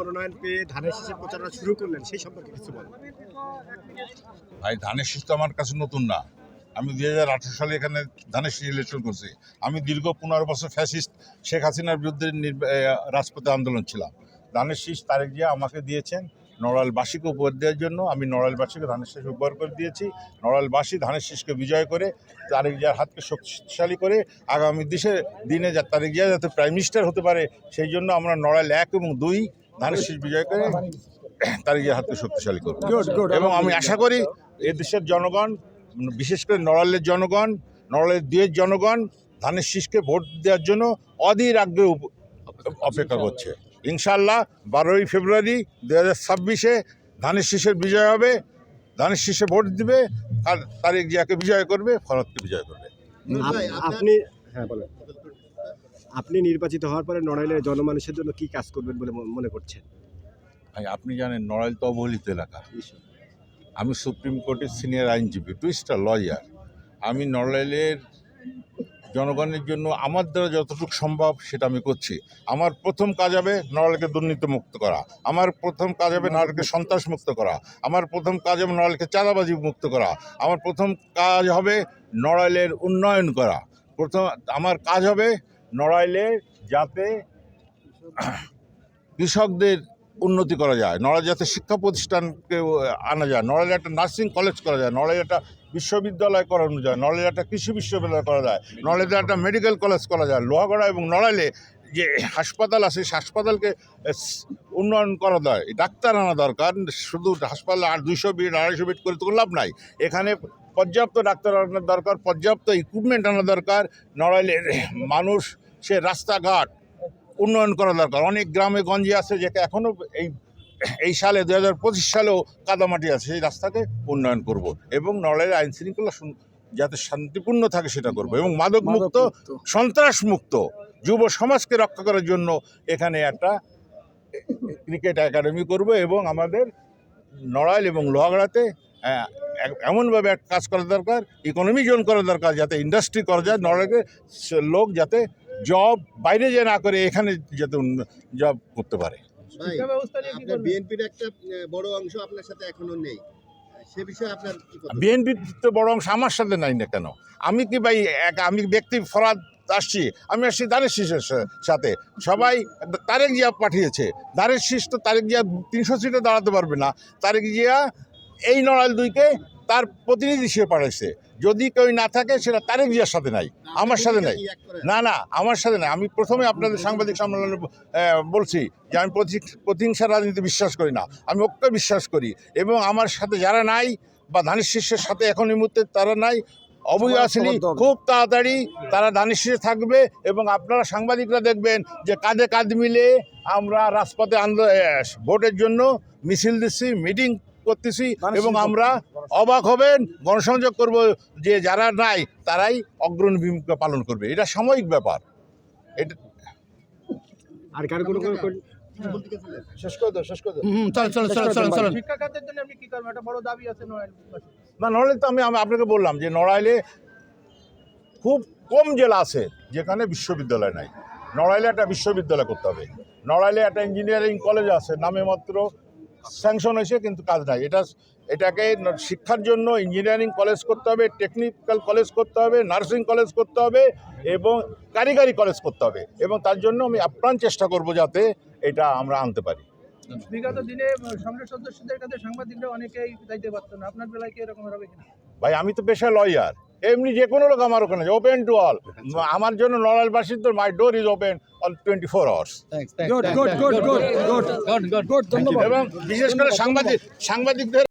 মনোনয়ন পেয়ে ধানের শীষের প্রচারণা শুরু করলেন, সেই সম্পর্কে কিছু বলেন। ভাই, ধানের শীষ তো আমার কাছে নতুন না। আমি দুই হাজার আঠারো সালে এখানে ধানের শীষ ইলেকশন করছি। আমি দীর্ঘ পনেরো বছর ফ্যাসিস্ট শেখ হাসিনার বিরুদ্ধে রাজপথে আন্দোলন ছিলাম। ধানের শীষ তারেক জিয়া আমাকে দিয়েছেন নড়াইলবাসীকে উপহার দেওয়ার জন্য। আমি নড়াইলবাসীকে ধানের শীষ উপহার করে দিয়েছি। নড়াইলবাসী ধানের শীষকে বিজয় করে, তারেক জিয়ার হাতকে শক্তিশালী করে আগামী দেশে দিনে তারেক জিয়া যাতে প্রাইম মিনিস্টার হতে পারে, সেই জন্য আমরা নড়াইল এক এবং দুই ধানের শীষ বিজয় করে তারেক জিয়ার হাতকে শক্তিশালী করব। এবং আমি আশা করি এ দেশের জনগণ বিশেষ করে নড়ালের জনগণ নড়ালের দুয়ের জনগণ ধানের শীষকে ভোট দেওয়ার জন্য অধীর আগ্রহ উপ- অপেক্ষা করছে। ইনশাল্লাহ বারোই ফেব্রুয়ারি দু হাজার ছাব্বিশে ধানের শীষের বিজয় হবে। ধানের শীষে ভোট দিবে আর তারেক জিয়াকে বিজয় করবে ফরতকে বিজয় করবে। আপনি হ্যাঁ বলেন। আপনি নির্বাচিত হওয়ার পরে নড়াইলের জনমানুষের জন্য কি কাজ করবেন বলে মনে করছেন? ভাই আপনি জানেন নড়াইল তো অবহেলিত এলাকা। আমি সুপ্রিম কোর্টের সিনিয়র আইনজীবী টুইস্টার লয়ার। আমি নড়াইলের জনগণের জন্য আমার দ্বারা যতটুকু সম্ভব সেটা আমি করছি। আমার প্রথম কাজ হবে নড়াইলকে দুর্নীতি মুক্ত করা। আমার প্রথম কাজ হবে নড়ালকে সন্ত্রাস মুক্ত করা। আমার প্রথম কাজ হবে নড়াইলকে চাঁদাবাজি মুক্ত করা। আমার প্রথম কাজ হবে নড়াইলের উন্নয়ন করা। প্রথম আমার কাজ হবে নড়াইলে যাতে কৃষকদের উন্নতি করা যায়, নড়াইল যাতে শিক্ষা প্রতিষ্ঠানকে আনা যায়, নড়াইলে একটা নার্সিং কলেজ করা যায়, নড়াইলে একটা বিশ্ববিদ্যালয় করানো যায়, নড়াইলে একটা কৃষি বিশ্ববিদ্যালয় করা যায়, নড়াইলে একটা মেডিকেল কলেজ করা যায়, লোহাগড়া এবং নড়াইলে যে হাসপাতাল আছে, সেই হাসপাতালকে উন্নয়ন করা যায় ডাক্তার আনা দরকার, শুধু হাসপাতালে আর দুইশো বেড, আড়াইশো বেড করে তো লাভ নাই। এখানে পর্যাপ্ত ডাক্তার আনার দরকার, পর্যাপ্ত ইকুইপমেন্ট আনা দরকার নড়াইলের মানুষ সে রাস্তাঘাট উন্নয়ন করা দরকার। অনেক গ্রামে গঞ্জে আছে যেটা এখনও এই এই সালে দু হাজার পঁচিশ সালেও কাদামাটি আছে সেই রাস্তাকে উন্নয়ন করব এবং নড়াইলের আইন শৃঙ্খলা যাতে শান্তিপূর্ণ থাকে সেটা করব এবং মাদক মুক্ত সন্ত্রাস মুক্ত যুব সমাজকে রক্ষা করার জন্য এখানে একটা ক্রিকেট একাডেমি করব এবং আমাদের নড়াইল এবং লোহাগড়াতে আহ, এমনভাবে এক কাজ করা দরকার ইকোনমি জোন করা দরকার যাতে ইন্ডাস্ট্রি করা যায় নড়াইলে সে- লোক যাতে জব বাইরে যে না করে এখানে যাতে জব করতে পারে। বিএনপির একটা বড় অংশ আপনার সাথে এখনও নেই। সে বিষয়ে আপনার কি কথা? বিএনপির তো বড় অংশ আমার সাথে নাই না কেন? আমি কি ভাই এক আমি ব্যক্তি ফরাদ আসছি আমি আসছি দানের শীষের সাথে। সবাই তারেক জিয়া পাঠিয়েছে। দানের শীষ তো তারেক জিয়া তিনশো সিটে দাঁড়াতে পারবে না। তারেক জিয়া এই নড়াইল দুইকে তার প্রতিনিধি হিসেবে পাঠাইছে। যদি কেউ না থাকে সেটা তারেক জিয়ার সাথে নাই আমার সাথে নাই? না না আমার সাথে নাই। আমি প্রথমে আপনাদের সাংবাদিক সম্মেলনে বলছি যে আমি প্রতি- প্রতিহিংসা রাজনীতি বিশ্বাস করি না। আমি ঐক্য বিশ্বাস করি এবং আমার সাথে যারা নাই বা ধানের শীর্ষের সাথে এখন এই মুহূর্তে তারা নাই অবৈ আসেনি খুব তাড়াতাড়ি তারা ধানের শীর্ষে থাকবে এবং আপনারা সাংবাদিকরা দেখবেন যে কাঁধে কাঁধ মিলে আমরা রাজপথে আন্দোলন ভোটের জন্য মিছিল দিচ্ছি মিটিং করতেছি এবং আমরা অবাক হবেন গণসংযোগ করব যে যারা নাই তারাই অগ্রণী ভূমিকা পালন করবে। এটা সাময়িক ব্যাপার। এটা আর কার কোনো কোনো কোন- বলতে গেছিলেন? শেষ করে দাও শেষ করে দাও। হুম চল চল চল চল চল। শিক্ষা খাতের জন্য আপনি কি করবেন একটা বড় দাবি আছে নড়াইল না নড়াইলে তো আমি আপনাকে বললাম যে নড়াইলে খুব কম জেলা আছে যেখানে বিশ্ববিদ্যালয় নাই। নড়াইলে একটা বিশ্ববিদ্যালয় করতে হবে। নড়াইলে একটা ইঞ্জিনিয়ারিং কলেজ আছে নামে মাত্র স্যাংশন হয়েছে, কিন্তু কাজ নাই। এটা এটাকে শিক্ষার জন্য ইঞ্জিনিয়ারিং কলেজ করতে হবে টেকনিক্যাল কলেজ করতে হবে নার্সিং কলেজ করতে হবে এবং কারিগরি কলেজ করতে হবে এবং তার জন্য আমি আপ্রাণ চেষ্টা করব যাতে এটা আমরা আনতে পারি। বিগত দিনে সংসদ সদস্যদের কাছে সাংবাদিকরা অনেকেই যাইতে পারতো না। আপনার বেলায় কি এরকম হবে কিনা? ভাই আমি তো পেশা লয়ার এমনি যে কোনো লোক আমার ওখানে ওপেন টু অল আমার জন্য নড়াইলবাসীর তো my door is open all twenty four hours good good good good good good good এবং বিশেষ করে সাংবাদিক সাংবাদিকদের